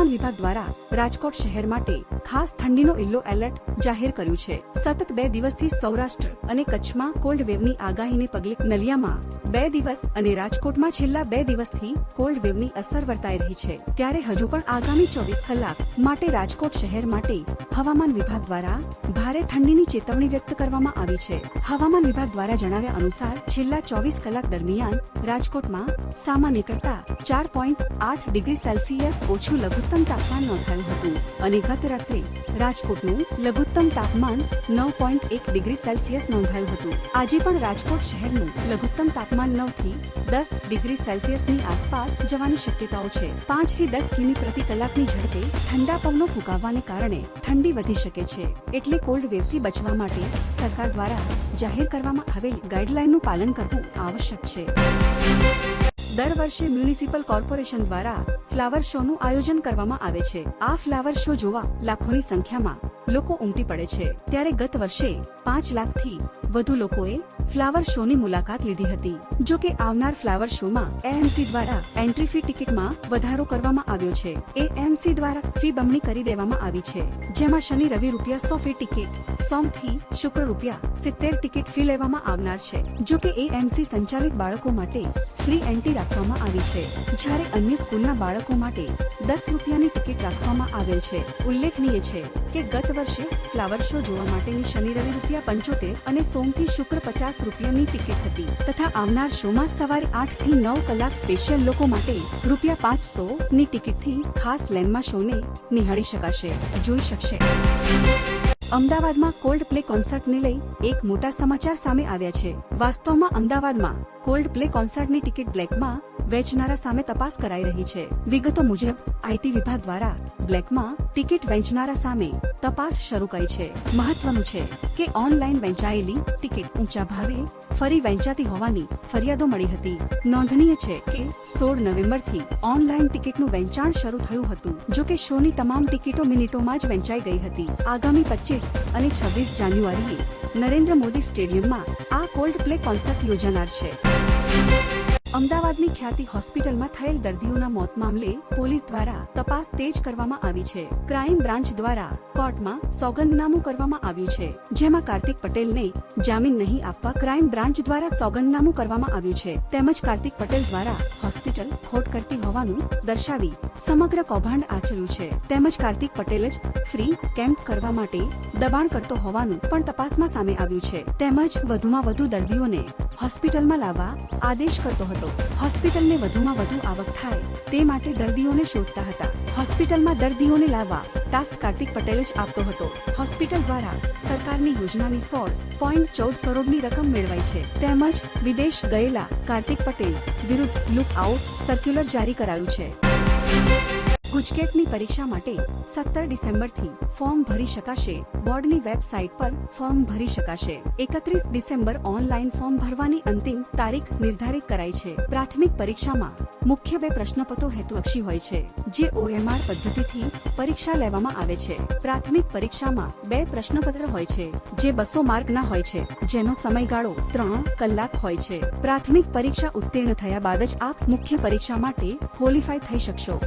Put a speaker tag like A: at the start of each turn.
A: હવામાન વિભાગ દ્વારા રાજકોટ શહેર માટે ખાસ ઠંડીનો ઇલ્લો એલર્ટ જાહેર કર્યું છે. સતત બે દિવસથી સૌરાષ્ટ્ર અને કચ્છમાં કોલ્ડ વેવની આગાહીને પગલે નલિયામાં બે દિવસ અને રાજકોટમાં છેલ્લા બે દિવસથી કોલ્ડ વેવની અસર વર્તાઈ રહી છે. ત્યારે હજુ પણ આગામી ચોવીસ કલાક માટે રાજકોટ શહેર માટે હવામાન વિભાગ દ્વારા ભારે ઠંડીની ચેતવણી વ્યક્ત કરવામાં આવી છે. હવામાન વિભાગ દ્વારા જણાવ્યા અનુસાર, છેલ્લા ચોવીસ કલાક દરમિયાન રાજકોટમાં સામાન્ય કરતા ચાર પોઈન્ટ આઠ ડિગ્રી સેલ્સિયસ ઓછું લઘુત્તમ તાપમાન નોંધાયું હતું. અને ગત રાત્રે રાજકોટનું લઘુત્તમ તાપમાન નવ પોઈન્ટ એક ડિગ્રી સેલ્સિયસ નોંધાયું હતું. આજે પણ રાજકોટ શહેરનું લઘુત્તમ તાપમાન નવથી દસ ડિગ્રી સેલ્સિયસની આસપાસ જવાની શક્યતાઓ છે. પાંચથી દસ કિમી પ્રતિ કલાકની ઝડપે ઠંડા પવનો ફૂંકાવવાને કારણે ઠંડી વધી શકે છે. એટલે કોલ્ડ વેવથી બચવા માટે સરકાર દ્વારા જાહેર કરવામાં આવેલ ગાઈડલાઈનનું પાલન કરવું આવશ્યક છે. દર વર્ષે મ્યુનિસિપલ કોર્પોરેશન દ્વારા ફ્લાવર શોનું આયોજન કરવામાં આવે છે. આ ફ્લાવર શો જોવા લાખોની સંખ્યામાં લોકો ઉમટી પડે છે. ત્યારે ગત વર્ષે પાંચ લાખથી વધુ લોકોએ ફ્લાવર શોની મુલાકાત લીધી હતી. જો કે આવનાર ફ્લાવર શોમાં એએમસી દ્વારા એન્ટ્રી ફી ટિકિટમાં વધારો કરવામાં આવ્યો છે. એએમસી દ્વારા ફી બમણી કરી દેવામાં આવી છે. જેમાં શનિ, રવિ રૂપિયા સો ફી ટિકિટ, સોમથી શુક્ર રૂપિયા સિત્તેર ટિકિટ ફી લેવામાં આવનાર છે. જો કે એએમસી સંચાલિત બાળકો માટે ફ્રી એન્ટ્રી રાખવામાં આવી છે. જ્યારે અન્ય સ્કૂલના બાળકો માટે દસ રૂપિયાની ટિકિટ રાખવામાં આવેલ છે. ઉલ્લેખનીય છે કે ગત વર્ષે ફ્લાવર શો જોવા માટેની શનિ રવિ રૂપિયા પંચોતેર અને સોમથી શુક્ર પચાસ રૂપિયાની ટિકિટ હતી. તથા આવનાર શોમાં સવારે આઠથી નવ કલાક સ્પેશિયલ લોકો માટે રૂપિયા પાંચસો ની ટિકિટથી ખાસ લેનમાં શોને નિહાળી શકાશે. જોઈ શકશે. અમદાવાદમાં કોલ્ડ પ્લે કોન્સર્ટને લઈ એક મોટા સમાચાર સામે આવ્યા છે. વાસ્તવમાં અમદાવાદમાં કોલ્ડ પ્લે કોન્સર્ટની ટિકિટ બ્લેકમાં વેચનારા સામે તપાસ કરાઈ રહી છે. વિગતો મુજબ આઈટી વિભાગ દ્વારા બ્લેકમાં ટિકિટ વેચનારા સામે તપાસ શરૂ કરી છે. મહત્વનું છે કે ઓનલાઈન વેચાયેલી ટિકિટ ઊંચા ભાવે ફરી વેચાતી હોવાની ફરિયાદો મળી હતી. નોંધનીય છે કે સોળ નવેમ્બરથી ઓનલાઈન ટિકિટનું વેચાણ શરૂ થયું હતું, જો કે શોની તમામ ટિકિટો મિનિટોમાં જ વેચાઈ ગઈ હતી. આગામી પચીસ અને છવ્વીસ જાન્યુઆરીએ નરેન્દ્ર મોદી સ્ટેડિયમમાં આ કોલ્ડ પ્લે કોન્સર્ટ યોજાનાર છે. અમદાવાદની ખ્યાતિ હોસ્પિટલમાં થયેલ દર્દીઓના મોત મામલે પોલીસ દ્વારા તપાસ તેજ કરવામાં આવી છે. ક્રાઇમ બ્રાન્ચ દ્વારા કોર્ટમાં સોગંદનામું કરવામાં આવ્યું છે. જેમાં કાર્તિક પટેલને જામીન નહીં આપવા ક્રાઇમ બ્રાન્ચ દ્વારા સોગંદનામું કરવામાં આવ્યું છે. તેમજ કાર્તિક પટેલ દ્વારા હોસ્પિટલ ખોટ કરતી હોવાનું દર્શાવી સમગ્ર કૌભાંડ આચર્યું છે. તેમજ કાર્તિક પટેલ જ ફ્રી કેમ્પ કરવા માટે દબાણ કરતો હોવાનું પણ તપાસમાં સામે આવ્યું છે. તેમજ વધુમાં વધુ દર્દીઓને હોસ્પિટલમાં લાવવા આદેશ કરતો હતો. હોસ્પિટલને વધુમાં વધુ આવક થાય તે માટે દર્દીઓને શોધતા હતા. હોસ્પિટલમાં દર્દીઓને લાવવા ટાસ્ક કાર્તિક પટેલ જ આપતો હતો. હોસ્પિટલ દ્વારા સરકારની યોજનાની સોળ પોઈન્ટ ચૌદ કરોડની રકમ મેળવાઈ છે. તેમજ વિદેશ ગયેલા કાર્તિક પટેલ વિરુદ્ધ લુક આઉટ સર્ક્યુલર જારી કરાયું છે. ગુજકેટની પરીક્ષા માટે સત્તર ડિસેમ્બરથી ફોર્મ ભરી શકાશે. બોર્ડની વેબસાઇટ પર ફોર્મ ભરી શકાશે. એકત્રીસ ડિસેમ્બર ઓનલાઈન ફોર્મ ભરવાની અંતિમ તારીખ નિર્ધારિત કરાઈ છે. પ્રાથમિક પરીક્ષામાં મુખ્ય બે પ્રશ્નપત્રો હેતુલક્ષી હોય છે, જે ઓએમઆર પદ્ધતિથી પરીક્ષા લેવામાં આવે છે. પ્રાથમિક પરીક્ષામાં બે પ્રશ્નપત્ર હોય છે, જે બસો માર્કના હોય છે, જેનો સમયગાળો ત્રણ કલાક હોય છે. પ્રાથમિક પરીક્ષા ઉત્તીર્ણ થયા બાદ જ આપ મુખ્ય પરીક્ષા માટે ક્વોલિફાય થઈ શકશો.